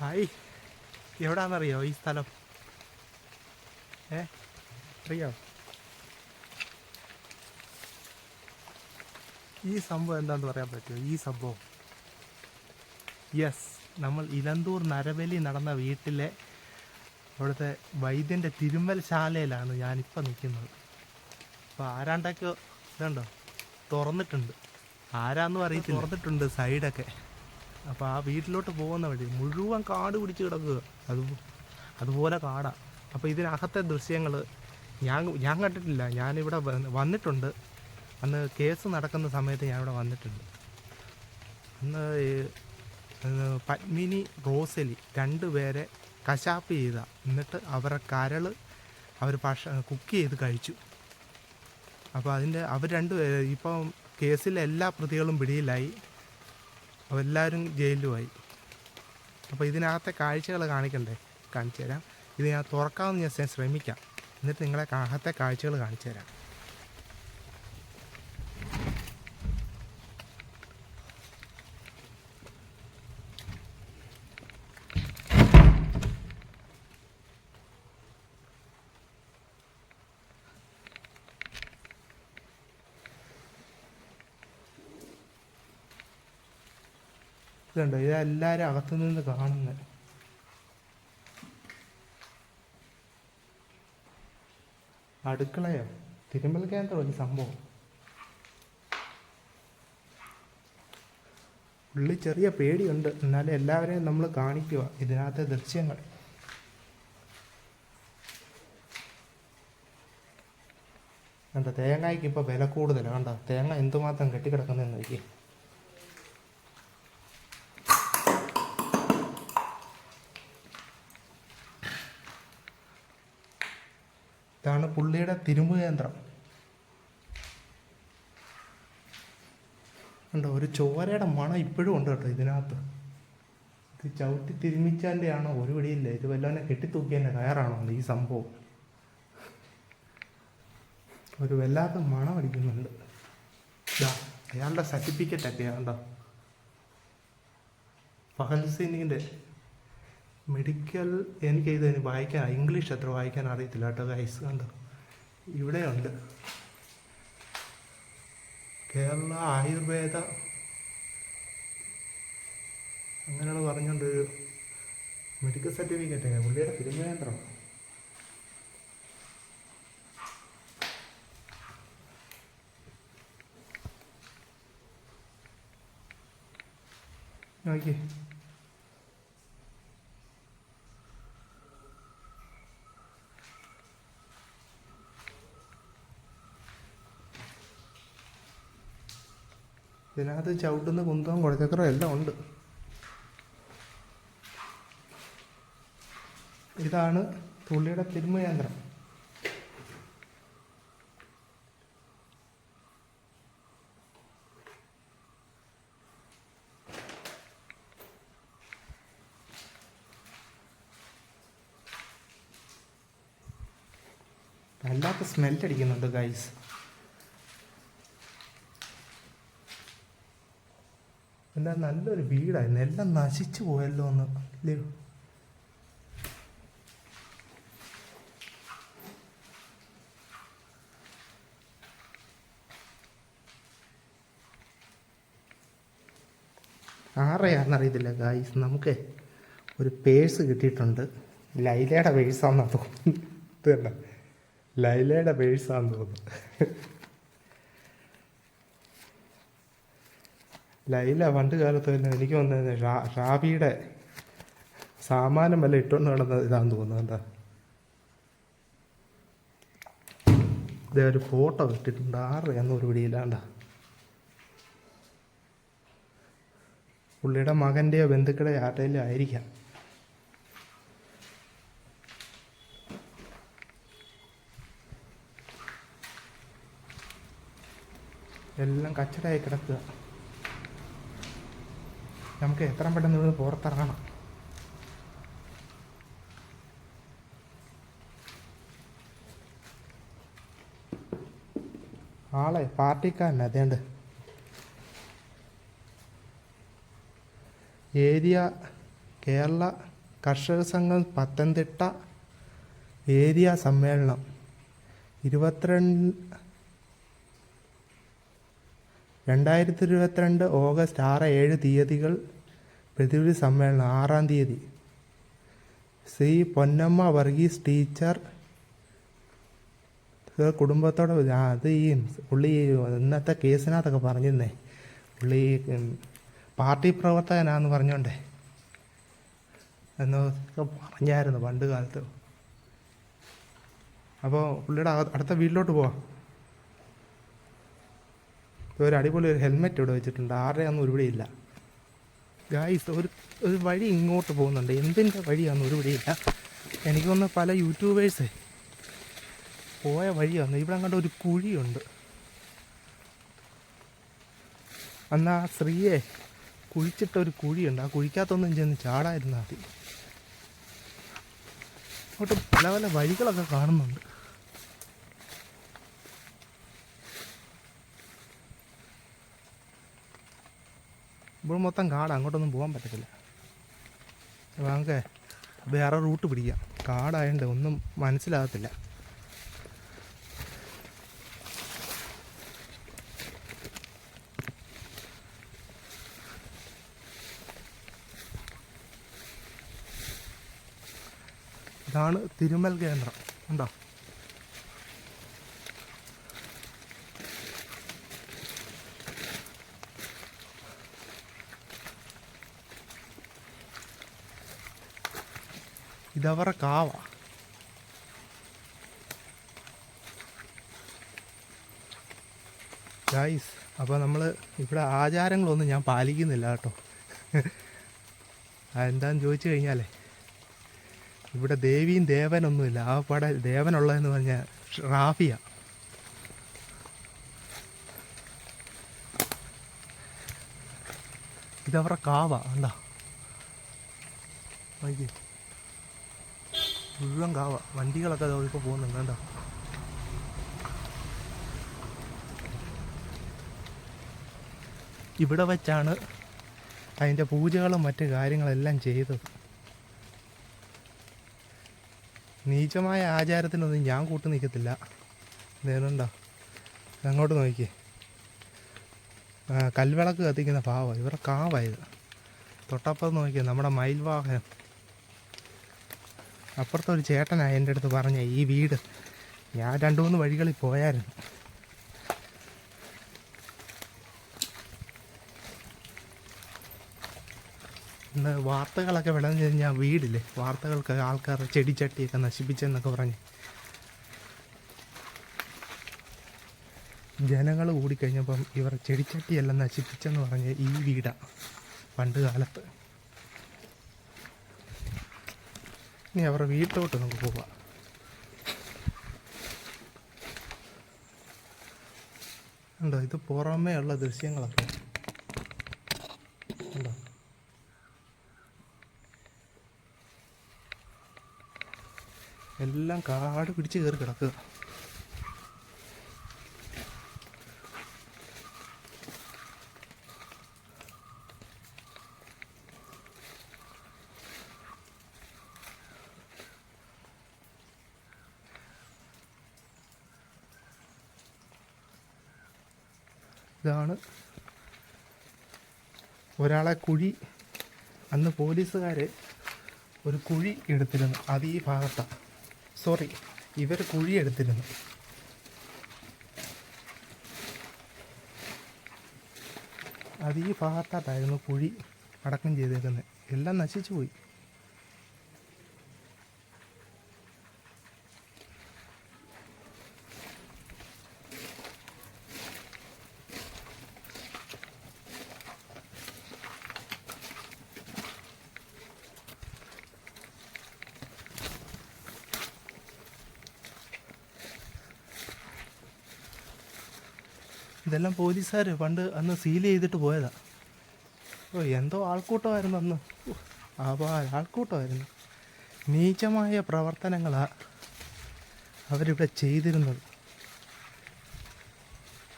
Hi. എവിടാന്നറിയോ ഈ സ്ഥലം? ഏ? അറിയോ? ഈ സംഭവം എന്താന്ന് പറയാൻ പറ്റുമോ? ഈ സംഭവം. യെസ് നമ്മൾ ഇലന്തൂർ നരബലി നടന്ന വീട്ടിലെ അവിടുത്തെ വൈദ്യന്റെ തിരുമ്മൽ ശാലയിലാണ് ഞാനിപ്പോൾ നിൽക്കുന്നത്. അപ്പോൾ ആരാണ്ടൊക്കെ ഇതുണ്ടോ? തുറന്നിട്ടുണ്ട്. ആരാന്ന് അറിയത്തില്ല. തുറന്നിട്ടുണ്ട് സൈഡൊക്കെ. അപ്പോൾ ആ വീട്ടിലോട്ട് പോകുന്ന വഴി മുഴുവൻ കാട് പിടിച്ച് കിടക്കുക. അത് അതുപോലെ കാടാണ് അപ്പോൾ ഇതിനകത്തെ ദൃശ്യങ്ങൾ ഞാൻ ഞാൻ കണ്ടിട്ടില്ല. ഞാനിവിടെ വന്ന് വന്നിട്ടുണ്ട്. അന്ന് കേസ് നടക്കുന്ന സമയത്ത് ഞാൻ ഇവിടെ വന്നിട്ടുണ്ട്. അന്ന് പത്മിനി റോസലി രണ്ട് പേരെ കശാപ്പ് ചെയ്ത. എന്നിട്ട് അവരുടെ കരൾ അവർ ഭക്ഷ കുക്ക് ചെയ്ത് കഴിച്ചു. അപ്പോൾ അതിന്റെ അവർ രണ്ട് ഇപ്പം കേസിലെ എല്ലാ പ്രതികളും പിടിയിലായി. അപ്പോൾ എല്ലാവരും ജയിലിലുമായി. അപ്പോൾ ഇതിനകത്തെ കാഴ്ചകൾ കാണിക്കണ്ടേ? കാണിച്ചു തരാം ഇത് ഞാൻ തുറക്കാമെന്ന് ഞാൻ ശ്രമിക്കാം. എന്നിട്ട് നിങ്ങളെ അകത്തെ കാഴ്ചകൾ കാണിച്ചു തരാം ഇതുണ്ടോ ഇതെല്ലാവരും അകത്തു നിന്ന് കാണുന്നത്. അടുക്കളയോ? തിരുമ്പൽ കേന്ദ്രം ഒരു സംഭവം. ഉള്ളിൽ ചെറിയ പേടിയുണ്ട്. എന്നാലും എല്ലാവരെയും നമ്മൾ കാണിക്കുക. ഇതിനകത്തെ ദൃശ്യങ്ങൾ. കണ്ടോ? തേങ്ങയ്ക്ക് ഇപ്പോൾ വില കൂടുതലാണ് കണ്ട? തേങ്ങ എന്തുമാത്രം കെട്ടിക്കിടക്കുന്നതെന്ന് നോക്കി ഇതാണ് പുള്ളിയുടെ തിരുമ്പ് കേന്ദ്രം. ഉണ്ടോ ഒരു ചോരയുടെ മണം ഇപ്പോഴും ഉണ്ട് കേട്ടോ ഇതിനകത്ത്. ഇത് ചവിട്ടി തിരുമിച്ചാന്റെ ആണോ ഒരു പിടിയില്ല. ഇത് വല്ലവനെ കെട്ടിത്തൂക്കിയതിന്റെ കയറാണോ ഈ സംഭവം. ഒരു വല്ലാത്ത മണം അടിക്കുന്നുണ്ട്. അയാളുടെ സർട്ടിഫിക്കറ്റ് ഒക്കെ കണ്ടോ. ഫഹൽ സിംഗിന്റെ മെഡിക്കൽ എനിക്ക് ഇത് വായിക്കാൻ ഇംഗ്ലീഷ് അത്ര വായിക്കാൻ അറിയത്തില്ല കേട്ടോ ഗൈസ് കണ്ടോ. ഇവിടെയുണ്ട്. കേരള ആയുർവേദ. അങ്ങനെയുള്ള പറഞ്ഞുകൊണ്ട് മെഡിക്കൽ സർട്ടിഫിക്കറ്റ് പുള്ളിയുടെ തിരുമേന്ദ്രം നോക്കിയേ. ഇതിനകത്ത് ചവിട്ടുന്ന കുന്തവും കുഴച്ചക്കറും എല്ലാം ഉണ്ട്. ഇതാണ് തുള്ളിയുടെ തിരുമയന്ത്രം. വല്ലാത്ത സ്മെല്ലടിക്കുന്നുണ്ട് ഗൈസ് എന്താ നല്ലൊരു വീടായിരുന്നു. എല്ലാം നശിച്ചു പോയല്ലോ ഒന്ന് ഇല്ലയോ ആരെയാണെന്നറിയത്തില്ല ഗായ്സ് നമുക്ക് ഒരു പേഴ്സ് കിട്ടിയിട്ടുണ്ട്. ലൈലയുടെ പേഴ്സാണെന്നാണ് തോന്നുന്നു. ലൈലയുടെ പേഴ്സാണെന്ന് തോന്നുന്നു. ലൈല പണ്ട് കാലത്ത് തന്നെ എനിക്ക് വന്നത് റാ- റാബിയുടെ സാമാനം വല്ല ഇട്ടുകൊണ്ട് നടന്ന ഇതാന്ന് തോന്നുന്നു എന്താ? ഇതേ ഒരു ഫോട്ടോ ഇട്ടിട്ടുണ്ട് ആറ് ഒരു പിടിയില്ലാണ്ട പുള്ളിയുടെ മകന്റെയോ ബന്ധുക്കളുടെ ആരുടെയിലും ആയിരിക്കാം. എല്ലാം കച്ചടയായി കിടക്കുക. നമുക്ക് എത്ര പെട്ടെന്ന് ഇവിടെ പുറത്തിറങ്ങണം? ആളെ പാർട്ടിക്കാരൻ അതേണ്ട് ഏരിയ കേരള കർഷക സംഘം പത്തനംതിട്ട ഏരിയ സമ്മേളനം. ഇരുപത്തിരണ്ട് രണ്ടായിരത്തി ഇരുപത്തിരണ്ട് ഓഗസ്റ്റ് ആറ് ഏഴ് തീയതികൾ പ്രതിവിധി സമ്മേളനം ആറാം തീയതി. ശ്രീ പൊന്നമ്മ വർഗീസ് ടീച്ചർ കുടുംബത്തോടെ അത് ഈ പുള്ളി ഇന്നത്തെ കേസിനകത്തൊക്കെ പറഞ്ഞിരുന്നേ. പുള്ളി പാർട്ടി പ്രവർത്തകനാന്ന് പറഞ്ഞോണ്ടേ. എന്നൊക്കെ പറഞ്ഞായിരുന്നു പണ്ട് കാലത്ത്. അപ്പോൾ പുള്ളിയുടെ അടുത്ത വീട്ടിലോട്ട് പോവാം. ഒരു അടിപൊളി ഒരു ഹെൽമെറ്റ് ഇവിടെ വെച്ചിട്ടുണ്ട്. ആരുടെയൊന്നും ഒരുപിടിയില്ല ഗായ്സ് ഒരു ഒരു വഴി ഇങ്ങോട്ട് പോകുന്നുണ്ട്. എന്തിന്റെ വഴിയാണെന്ന് ഒരു പിടിയില്ല എനിക്കൊന്ന് പല യൂട്യൂബേഴ്സ് പോയ വഴിയാണ് ഇവിടെ അങ്ങോട്ട് ഒരു കുഴിയുണ്ട്. അന്ന് ആ സ്ത്രീയെ കുഴിച്ചിട്ട ഒരു കുഴിയുണ്ട്. ആ കുഴിക്കകത്തൊന്നും ചെന്ന് ചാടായിരുന്നാൽ മതി. അങ്ങോട്ട് പല പല വഴികളൊക്കെ കാണുന്നുണ്ട്. ഇവിടെ മൊത്തം കാട അങ്ങോട്ടൊന്നും പോകാൻ പറ്റത്തില്ല. അപ്പോൾ നമുക്ക് വേറെ റൂട്ട് പിടിക്കാം. കാടായതുകൊണ്ട് ഒന്നും മനസ്സിലാകത്തില്ല. ഇതാണ് തിരുമൽ കേന്ദ്രം. ഉണ്ടോ? ഇതവരുടെ കാവ. ഗൈസ് അപ്പോൾ നമ്മൾ ഇവിടെ ആചാരങ്ങളൊന്നും ഞാൻ പാലിക്കുന്നില്ല കേട്ടോ. എന്താന്ന് ചോദിച്ചു കഴിഞ്ഞാലേ ഇവിടെ ദേവിയും ദേവനൊന്നുമില്ല. ആ പട ദേവനുള്ളതെന്ന് പറഞ്ഞാൽ റാഫിയ. ഇതവരുടെ കാവ എന്താ നോക്കി മുഴുവൻ കാവ. വണ്ടികളൊക്കെ ഇപ്പോൾ പോകുന്നുണ്ട് കേട്ടോ ഇവിടെ വെച്ചാണ് അതിന്റെ പൂജകളും മറ്റു കാര്യങ്ങളെല്ലാം ചെയ്തത്. നീചമായ ആചാരത്തിനൊന്നും ഞാൻ കൂട്ടു നിൽക്കത്തില്ല. ഇതേനുണ്ടോ അങ്ങോട്ട് നോക്കിയേ. കൽവിളക്ക് കത്തിക്കുന്ന പാവ. ഇവരുടെ കാവായത് തൊട്ടപ്പുറം നോക്കിയാൽ നമ്മുടെ മയിൽവാഹനം. അപ്പുറത്തെ ഒരു ചേട്ടനാണ് എന്റെ അടുത്ത് പറഞ്ഞ ഈ വീട്. ഞാൻ രണ്ട് മൂന്ന് വഴികളിൽ പോയായിരുന്നു. ഇന്ന് വാർത്തകളൊക്കെ വിളഞ്ഞു കഴിഞ്ഞാൽ വീടില്ലേ? വാർത്തകൾക്ക് ആൾക്കാർ ചെടിച്ചട്ടിയൊക്കെ നശിപ്പിച്ചെന്നൊക്കെ പറഞ്ഞ്. ജനങ്ങൾ കൂടിക്കഴിഞ്ഞപ്പം ഇവർ ചെടിച്ചട്ടിയെല്ലാം നശിപ്പിച്ചെന്ന് പറഞ്ഞ് ഈ വീടാണ് പണ്ട് കാലത്ത്. ഇനി അവരുടെ വീട്ടിലോട്ട് നമുക്ക് പോവാം. ഉണ്ടോ ഇത് പുറമേ ഉള്ള ദൃശ്യങ്ങളൊക്കെ. ഉണ്ടോ എല്ലാം കാട് പിടിച്ച് കയറി കിടക്കുക ഇതാണ് ഒരാളെ കുഴി അന്ന് പോലീസുകാർ ഒരു കുഴി എടുത്തിരുന്നു അത് ഈ ഭാഗത്താണ് സോറി ഇവർ കുഴി എടുത്തിരുന്നു. അത് ഈ ഭാഗത്തായിട്ടായിരുന്നു കുഴി അടക്കം ചെയ്തേക്കുന്നത് എല്ലാം നശിച്ചു പോയി. ഇതെല്ലാം പോലീസുകാർ പണ്ട് അന്ന് സീൽ ചെയ്തിട്ട് പോയതാ. ഓ എന്തോ ആൾക്കൂട്ടമായിരുന്നു അന്ന്. ആവാ ആൾക്കൂട്ടമായിരുന്നു. നീചമായ പ്രവർത്തനങ്ങളാണ് അവരിവിടെ ചെയ്തിരുന്നത്.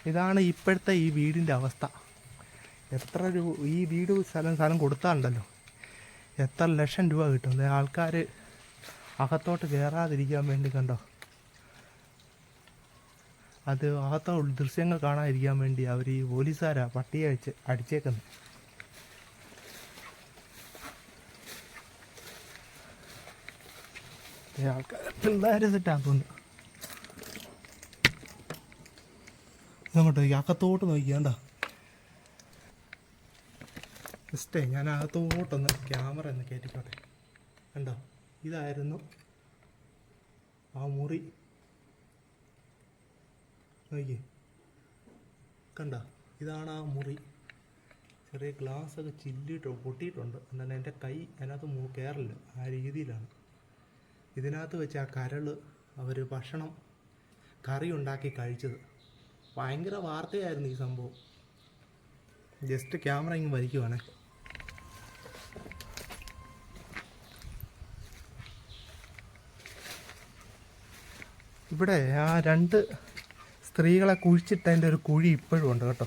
ഇതാണ് ഇപ്പോഴത്തെ ഈ വീടിന്റെ അവസ്ഥ. എത്ര രൂപ ഈ വീട് സ്ഥലം സ്ഥലം കൊടുത്താലുണ്ടല്ലോ. എത്ര ലക്ഷം രൂപ കിട്ടും. ആൾക്കാർ അകത്തോട്ട് കയറാതിരിക്കാൻ വേണ്ടി കണ്ടോ? അത് ആത്ത ദൃശ്യങ്ങൾ കാണാതിരിക്കാൻ വേണ്ടി അവർ ഈ പോലീസുകാരാ പട്ടിയെ വെച്ച് അടിച്ചേക്കുന്നത് ആൾക്കാർ അകത്തോട്ട് നോക്കിയാണ്ട ജസ്റ്റേ ഞാൻ അകത്തോട്ടൊന്ന് ക്യാമറ ഒന്ന് കയറ്റിക്കോട്ടെ കണ്ടോ? ഇതായിരുന്നു ആ മുറി. നോക്കിയേ. കണ്ട? ഇതാണ് ആ മുറി. ചെറിയ ഗ്ലാസ് ഒക്കെ ചില്ലിട്ട് പൊട്ടിയിട്ടുണ്ട്. എന്നാൽ എന്റെ കൈ അതിനകത്ത് മൂ കയറില്ല ആ രീതിയിലാണ്. ഇതിനകത്ത് വെച്ച് ആ കരൾ അവർ ഭക്ഷണം കറി ഉണ്ടാക്കി കഴിച്ചത്. ഭയങ്കര വാർത്തയായിരുന്നു ഈ സംഭവം. ജസ്റ്റ് ക്യാമറ ഇങ്ങ് വലിക്കുവാണേ. ഇവിടെ ആ രണ്ട് സ്ത്രീകളെ കുഴിച്ചിട്ടതിന്റെ ഒരു കുഴി ഇപ്പോഴും ഉണ്ട് കേട്ടോ.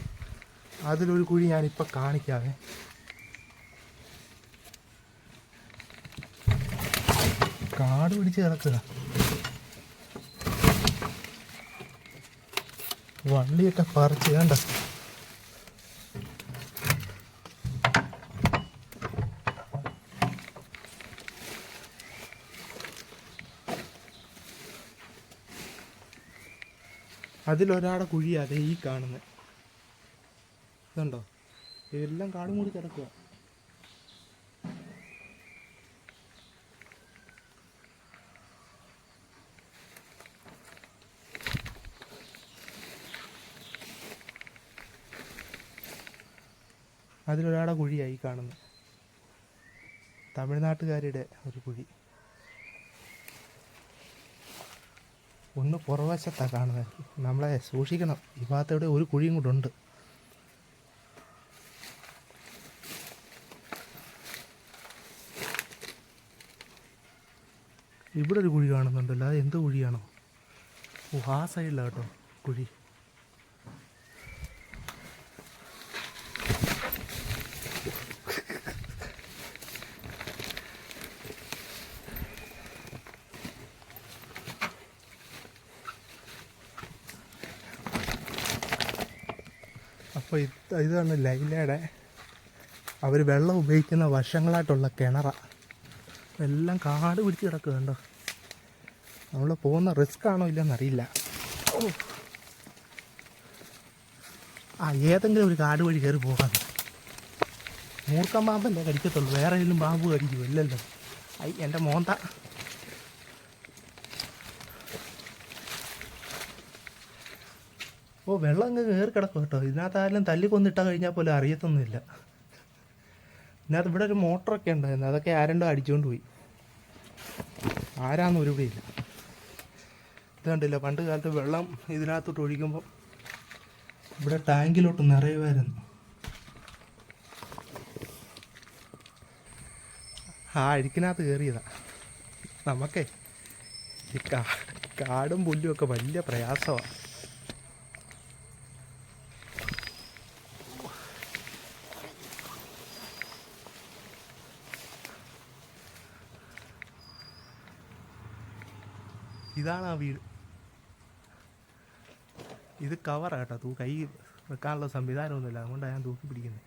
അതിലൊരു കുഴി ഞാനിപ്പോൾ കാണിക്കാവേ. കാട് പിടിച്ച് കിടക്കുക വള്ളിയൊക്കെ പറിച്ച് വേണ്ട അതിലൊരാടെ കുഴിയാതെ ഈ കാണുന്നത് ഇതുണ്ടോ? ഇതെല്ലാം കാടും കൂടി കിടക്കുക അതിലൊരാടെ കുഴിയായി കാണുന്നത് തമിഴ്നാട്ടുകാരുടെ ഒരു കുഴി. ഒന്ന് പുറവശത്താണ് കാണുന്നത് നമ്മളെ സൂക്ഷിക്കണം. ഈ ഭാഗത്തവിടെ ഒരു കുഴിയും കൂടെ ഉണ്ട്. ഇവിടെ ഒരു കുഴി കാണുന്നുണ്ടല്ലോ. അത് എന്ത് കുഴിയാണോ? ഓ ആ സൈഡിലാണ് കേട്ടോ കുഴി. അപ്പോൾ ഇത് ഇതാണ് ലൈലയുടെ അവർ വെള്ളം ഉപയോഗിക്കുന്ന വർഷങ്ങളായിട്ടുള്ള കിണറ. എല്ലാം കാട് പിടിച്ച് കിടക്കുക നമ്മൾ പോകുന്ന റിസ്ക് ആണോ ഇല്ലെന്നറിയില്ല. ആ ഏതെങ്കിലും ഒരു കാട് വഴി കയറി പോകാം. മൂർക്കം പാമ്പല്ലേ കടിക്കത്തുള്ളൂ. വേറെ ഏതെങ്കിലും പാമ്പ് കടിക്കും ഇല്ലല്ലോ. ഐ എന്റെ മോന്ത. ഓ വെള്ളം അങ്ങ് കയറി കിടക്കും കേട്ടോ. ഇതിനകത്ത് ആരെങ്കിലും തല്ലി കൊന്നിട്ടാൽ കഴിഞ്ഞാൽ പോലും അറിയത്തൊന്നുമില്ല. ഇതിനകത്ത് ഇവിടെ ഒരു മോട്ടറൊക്കെ ഉണ്ടായിരുന്നു. അതൊക്കെ ആരണ്ടോ അടിച്ചുകൊണ്ട് പോയി. ആരാന്ന് ഒരു ഇല്ല ഇത് കണ്ടില്ല പണ്ട് കാലത്ത് വെള്ളം ഇതിനകത്തോട്ട് ഒഴിക്കുമ്പോൾ ഇവിടെ ടാങ്കിലോട്ട് നിറയുമായിരുന്നു. ആ അഴുക്കിനകത്ത് കയറിയതാ നമുക്കേ ഈ കാടും പുല്ലും ഒക്കെ വലിയ പ്രയാസമാണ് ഇതാണ് ആ വീട്. ഇത് കവറാ കേട്ടോ. തൂ കൈ വെക്കാനുള്ള സംവിധാനമൊന്നുമില്ല. അതുകൊണ്ടാണ് ഞാൻ തൂക്കി പിടിക്കുന്നത്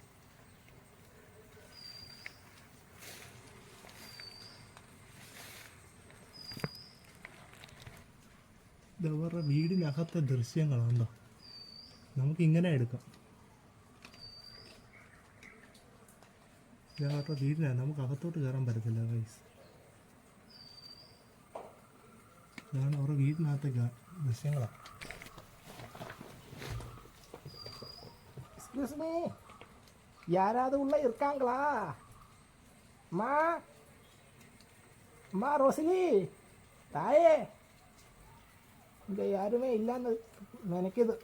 ഇത് അവരുടെ വീടിനകത്തെ ദൃശ്യങ്ങളുണ്ടോ നമുക്ക് ഇങ്ങനെ എടുക്കാം. ഇതവരുടെ വീടിനാണ് നമുക്ക് അകത്തോട്ട് കയറാൻ പറ്റത്തില്ല വയസ്സ് ഇതാണ് അവരുടെ വീടിനകത്തെ ഗ- ദൃശ്യങ്ങളാണ് எக்ஸ்கியூஸ் மீ யாராவது உள்ள இருக்காங்களா அம்மா அம்மா ரோசினி தாயே இங்கே யாருமே இல்லைன்னு நினைக்குது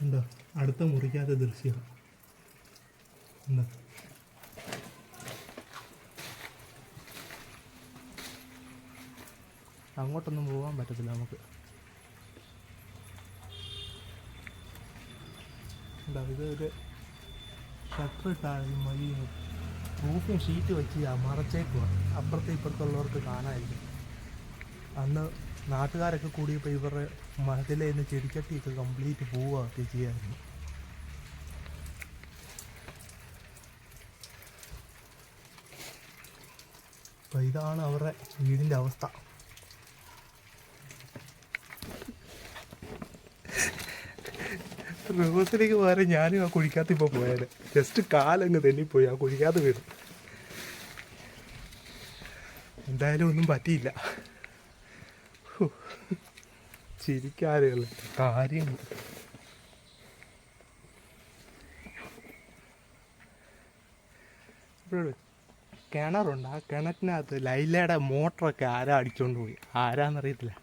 ഉണ്ടോ അടുത്ത മുറിക്കാത്ത ദൃശ്യം ഉണ്ടോ അങ്ങോട്ടൊന്നും പോകാൻ പറ്റത്തില്ല നമുക്ക്. ഇതൊരു ഒരു ഷട്ടർ ഇട്ടാലും മതി. റൂഫിന് ഷീറ്റ് വെച്ച് മറച്ചേക്കുക. അപ്പുറത്തെ ഇപ്പുറത്തുള്ളവർക്ക് കാണാമായിരിക്കും അന്ന് നാട്ടുകാരൊക്കെ കൂടിയപ്പോൾ ഇവരുടെ മതിലേന്ന് ചെടിക്കട്ടിയൊക്കെ കംപ്ലീറ്റ് പോവുകയൊക്കെ ചെയ്യായിരുന്നു. അപ്പോൾ ഇതാണ് അവരുടെ വീടിന്റെ അവസ്ഥ. റോസിലേക്ക് പകരം ഞാനും ആ കുഴിക്കകത്ത് ഇപ്പോൾ പോയാൽ ജസ്റ്റ് കാലങ്ങ് തെന്നിപ്പോയി ആ കുഴിക്കകത്ത് വീണു. എന്തായാലും ഒന്നും പറ്റിയില്ല. ഹോ. ചിരിക്കാതെയുള്ള കാര്യങ്ങൾ. ഇവിടെ കിണറുണ്ട്. ആ കിണറ്റിനകത്ത് ലൈലയുടെ മോട്ടറൊക്കെ ആരാ അടിച്ചുകൊണ്ട് പോയി? ആരാന്നറിയത്തില്ല.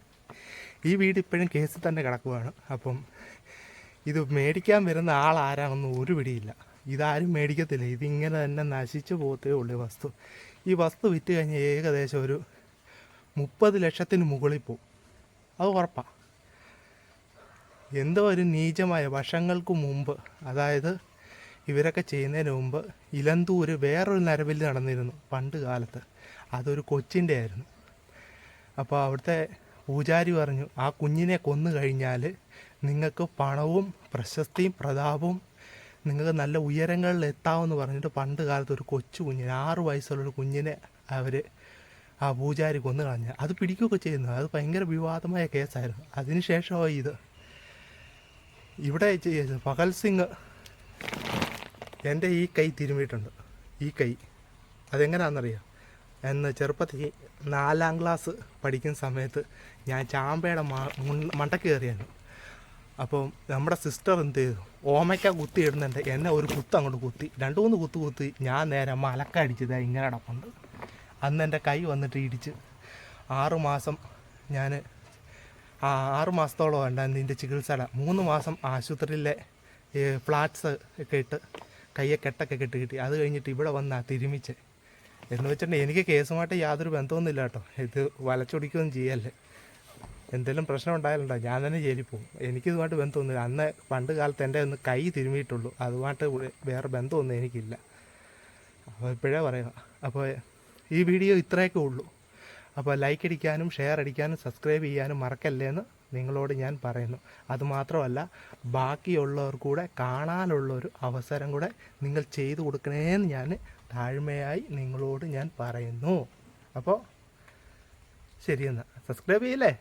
ഈ വീട് ഇപ്പോഴും കേസിൽ തന്നെ കിടക്കുവാണ്. അപ്പം ഇത് മേടിക്കാൻ വരുന്ന ആൾ ആരാണെന്ന് ഒരു പിടിയില്ല. ഇതാരും മേടിക്കത്തില്ല. ഇതിങ്ങനെ തന്നെ നശിച്ചു പോകത്തേ ഉള്ളൂ വസ്തു. ഈ വസ്തു വിറ്റ് കഴിഞ്ഞ് ഏകദേശം ഒരു മുപ്പത് ലക്ഷത്തിന് മുകളിൽ പോവും. അത് ഉറപ്പാണ് എന്തോ ഒരു നീചമായ വർഷങ്ങൾക്ക് മുമ്പ് അതായത് ഇവരൊക്കെ ചെയ്യുന്നതിന് മുമ്പ് ഇലന്തൂര് വേറൊരു നരബലി നടന്നിരുന്നു പണ്ട് കാലത്ത്. അതൊരു കൊച്ചിന്റെ ആയിരുന്നു. അപ്പോൾ അവിടുത്തെ പൂജാരി പറഞ്ഞു ആ കുഞ്ഞിനെ കൊന്നു കഴിഞ്ഞാൽ നിങ്ങൾക്ക് പണവും പ്രശസ്തിയും പ്രതാപവും നിങ്ങൾക്ക് നല്ല ഉയരങ്ങളിൽ എത്താമെന്ന് പറഞ്ഞിട്ട് പണ്ട് കാലത്ത് ഒരു കൊച്ചു കുഞ്ഞിനെ ആറ് വയസ്സുള്ള ഒരു കുഞ്ഞിനെ അവർ ആ പൂജാരി കൊന്നു കളഞ്ഞ. അത് പിടിക്കുകയൊക്കെ ചെയ്യുന്നു. അത് ഭയങ്കര വിവാദമായ കേസായിരുന്നു. അതിനുശേഷമായി ഇത്. ഇവിടെ ചെയ്ത് ഭഗത് സിംഗ് എന്റെ ഈ കൈ തിരുമ്മിയിട്ടുണ്ട് ഈ കൈ. അതെങ്ങനെയാണെന്നറിയാം എന്ന് ചെറുപ്പത്തിൽ നാലാം ക്ലാസ് പഠിക്കുന്ന സമയത്ത് ഞാൻ ചാമ്പയുടെ മണ്ടക്ക് കയറിയാണ് അപ്പം നമ്മുടെ സിസ്റ്റർ എന്ത് ചെയ്തു? ഓമയ്ക്ക കുത്തി ഇടുന്നുണ്ട്. എന്നെ ഒരു കുത്ത് അങ്ങോട്ട് കുത്തി. രണ്ട് മൂന്ന് കുത്ത് കുത്തി ഞാൻ നേരെ മലക്ക അടിച്ചത് ഇങ്ങനെ അടപ്പുണ്ട് അന്ന് എന്റെ കൈ വന്നിട്ട് ഇടിച്ച് ആറ് മാസം ഞാൻ ആറ് മാസത്തോളം ഉണ്ടായിരുന്നു ഇതിന്റെ ചികിത്സയുടെ. മൂന്ന് മാസം ആശുപത്രിയിലെ ഫ്ലാറ്റ്സ് ഒക്കെ ഇട്ട് കയ്യെ കെട്ടൊക്കെ കെട്ടി കിട്ടി. അത് കഴിഞ്ഞിട്ട് ഇവിടെ വന്നാ തിരുമിച്ച്. എന്ന് വെച്ചിട്ടുണ്ടെങ്കിൽ എനിക്ക് കേസുമായിട്ട് യാതൊരു ബന്ധമൊന്നുമില്ല കേട്ടോ. ഇത് വലച്ചൊടിക്കുകയും ചെയ്യല്ലേ. എന്തെങ്കിലും പ്രശ്നം ഉണ്ടായാലുണ്ടോ? ഞാൻ തന്നെ ജയിലിൽ പോകും. എനിക്കിതുമായിട്ട് ബന്ധമൊന്നുമില്ല. അന്ന് പണ്ട് കാലത്ത് എന്റെ ഒന്ന് കൈ തിരുമിയിട്ടുള്ളൂ. അതുമായിട്ട് വേറെ ബന്ധമൊന്നും എനിക്കില്ല. അപ്പോൾ ഇപ്പോഴേ പറയുക അപ്പോൾ ഈ വീഡിയോ ഇത്രയൊക്കെ ഉള്ളൂ. അപ്പോൾ ലൈക്ക് അടിക്കാനും ഷെയർ അടിക്കാനും സബ്സ്ക്രൈബ് ചെയ്യാനും മറക്കല്ലേ എന്ന് നിങ്ങളോട് ഞാൻ പറയുന്നു. അതുമാത്രമല്ല ബാക്കിയുള്ളവർ കൂടെ കാണാനുള്ളൊരു അവസരം കൂടെ നിങ്ങൾ ചെയ്തു കൊടുക്കണേന്ന് ഞാൻ താഴ്മയായി നിങ്ങളോട് ഞാൻ പറയുന്നു. അപ്പോൾ ശരിയെന്നാ. സബ്സ്ക്രൈബ് ചെയ്യില്ലേ?